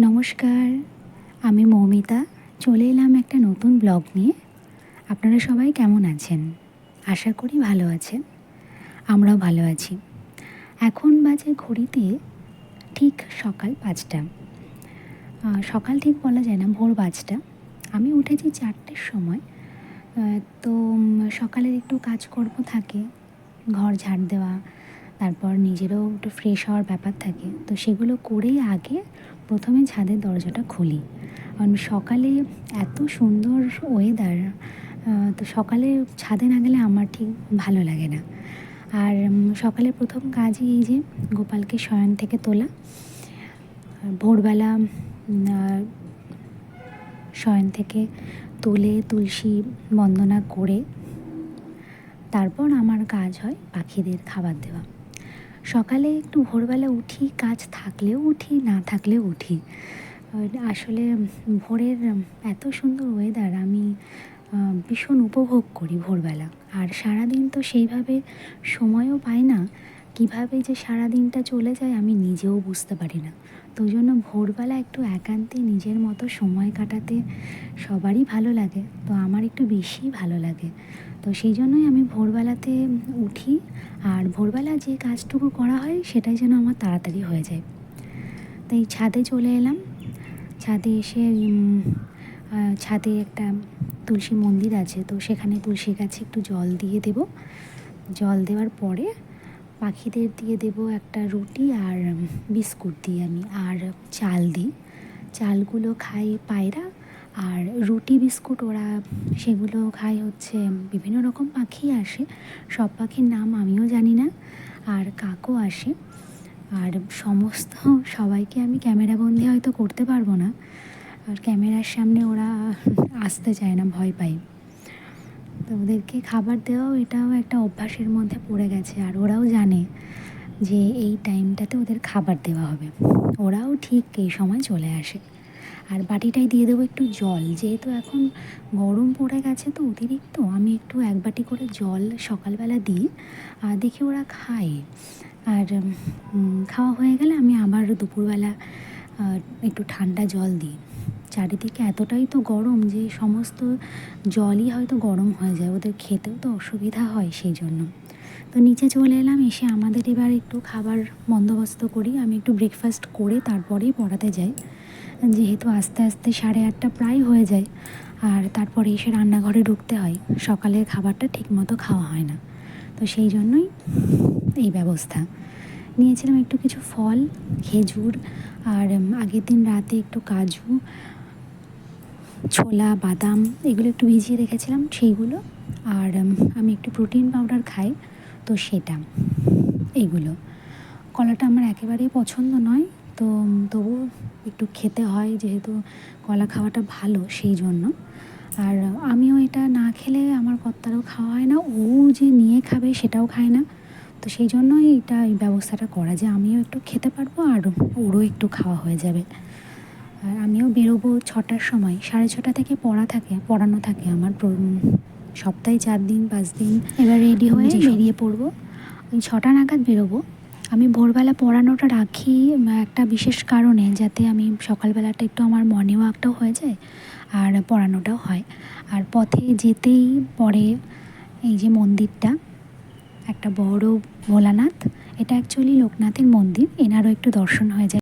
নমস্কার, আমি মৌমিতা। চলে এলাম একটা নতুন ব্লগ নিয়ে। আপনারা সবাই কেমন আছেন? আশা করি ভালো আছেন। আমরাও ভালো আছি। এখন বাজে ঘড়িতে ঠিক সকাল পাঁচটা। সকাল ঠিক বলা যায় না, ভোর পাঁচটা। আমি উঠেছি চারটের সময়। তো সকালের একটু কাজকর্ম থাকে, ঘর ঝাড় দেওয়া তারপর নিজেরও একটু ফ্রেশ হওয়ার ব্যাপার থাকে। তো সেগুলো করেই আগে প্রথমে ছাদের দরজাটা খুলি। কারণ সকালে এত সুন্দর ওয়েদার তো সকালে ছাদে না গেলে আমার ঠিক ভালো লাগে না। আর সকালে প্রথম কাজই এই যে গোপালকে শয়ন থেকে তোলা। ভোরবেলা শয়ন থেকে তুলে তুলসী বন্দনা করে তারপর আমার কাজ হয় পাখিদের খাবার দেওয়া। সকালে একটু ভোরবেলা উঠি, কাজ থাকলেও উঠি, না থাকলেও উঠি। আসলে ভোরের এত সুন্দর ওয়েদার আমি ভীষণ উপভোগ করি ভোরবেলা। আর সারাদিন তো সেইভাবে সময়ও পাই না, কীভাবে যে সারা দিনটা চলে যায় আমি নিজেও বুঝতে পারি না। তো জন্য ভোরবেলা একটু একান্তে নিজের মতো সময় কাটাতে সবারই ভালো লাগে। তো আমার একটু বেশি ভালো লাগে। তো সেই জন্যই আমি ভোরবেলাতে উঠি আর ভোরবেলা যে কাজটুকু করা হয় সেটাই যেন আমার তাড়াতাড়ি হয়ে যায়। তাই ছাদে চলে এলাম। ছাদে এসে ছাদে একটা তুলসী মন্দির আছে। তো সেখানে তুলসী গাছে একটু জল দিয়ে দেব। জল দেওয়ার পরে পাখিদের দিয়ে দেব একটা রুটি আর বিস্কুট দিই আমি, আর চাল দিই। চালগুলো খাই পায়রা আর রুটি, বিস্কুট ওরা, সেগুলো খায় হচ্ছে বিভিন্ন রকম পাখি আসে। সব পাখির নাম আমিও জানি না, আর কাকও আসে। আর সমস্ত সবাইকে আমি ক্যামেরাবন্দি হয়তো করতে পারব না, আর ক্যামেরার সামনে ওরা আসতে চায় না, ভয় পায়। তো ওদেরকে খাবার দেওয়াও এটাও একটা অভ্যাসের মধ্যে পড়ে গেছে। আর ওরাও জানে যে এই টাইমটাতে ওদের খাবার দেওয়া হবে। ওরাও ঠিক এই সময় চলে আসে। আর বাটিটাই দিয়ে দেবো একটু জল। যেহেতু এখন গরম পড়ে গেছে তো অতিরিক্ত, আমি একটু এক বাটি করে জল সকালবেলা দিই, আর দেখি ওরা খায়। আর খাওয়া হয়ে গেলে আমি আবার দুপুরবেলা একটু ঠান্ডা জল দিই। চারিদিকে এতটাই তো গরম যে সমস্ত জলই হয়তো গরম হয়ে যায়, ওদের খেতেও তো অসুবিধা হয় সেই জন্য তো নিচে চলে এলাম, এসে আমাদের এবার একটু খাবার বন্দোবস্ত করি, আমি একটু ব্রেকফাস্ট করে তারপরেই পড়াতে যাই। যেহেতু আস্তে আস্তে সাড়ে আটটা প্রায় হয়ে যায়, আর তারপরে এসে রান্নাঘরে ঢুকতে হয়, সকালের খাবারটা ঠিকমতো খাওয়া হয় না। তো সেই জন্যই এই ব্যবস্থা। নিয়েছিলাম একটু কিছু ফল, খেজুর, আর আগের দিন রাতে একটু কাজু ছোলা, বাদাম এগুলো একটু ভিজিয়ে রেখেছিলাম সেইগুলো। আর আমি একটু প্রোটিন পাউডার খাই, তো সেটা, এইগুলো। কলাটা আমার একেবারেই পছন্দ নয়, তো তবুও একটু খেতে হয় যেহেতু কলা খাওয়াটা ভালো সেই জন্য। আর, আমিও এটা না খেলে আমার কর্তারও খাওয়া হয় না, ও যে নিয়ে খাবে সেটাও খায় না। তো সেই জন্যই এটা এই ব্যবস্থাটা করা যে আমিও একটু খেতে পারব আর ওরও একটু খাওয়া হয়ে যাবে। আর আমিও বেরোবো ছটার সময়। সাড়ে ছটা থেকে পড়া থাকে পড়ানো থাকে আমার। সপ্তাহে চার দিন পাঁচ দিন। এবার রেডি হয়ে বেরিয়ে পড়ব। ওই ছটা নাগাদ বেরোবো। আমি ভোরবেলা পড়ানোটা রাখি একটা বিশেষ কারণে যাতে আমি সকালবেলাটা একটু আমার মর্নিং ওয়াকটাও হয়ে যায় আর পড়ানোটাও হয়। আর পথে যেতেই পরে এই যে মন্দিরটা একটা বড় ভোলানাথ। এটা অ্যাকচুয়ালি লোকনাথের মন্দির এনারও একটু দর্শন হয়ে যায়।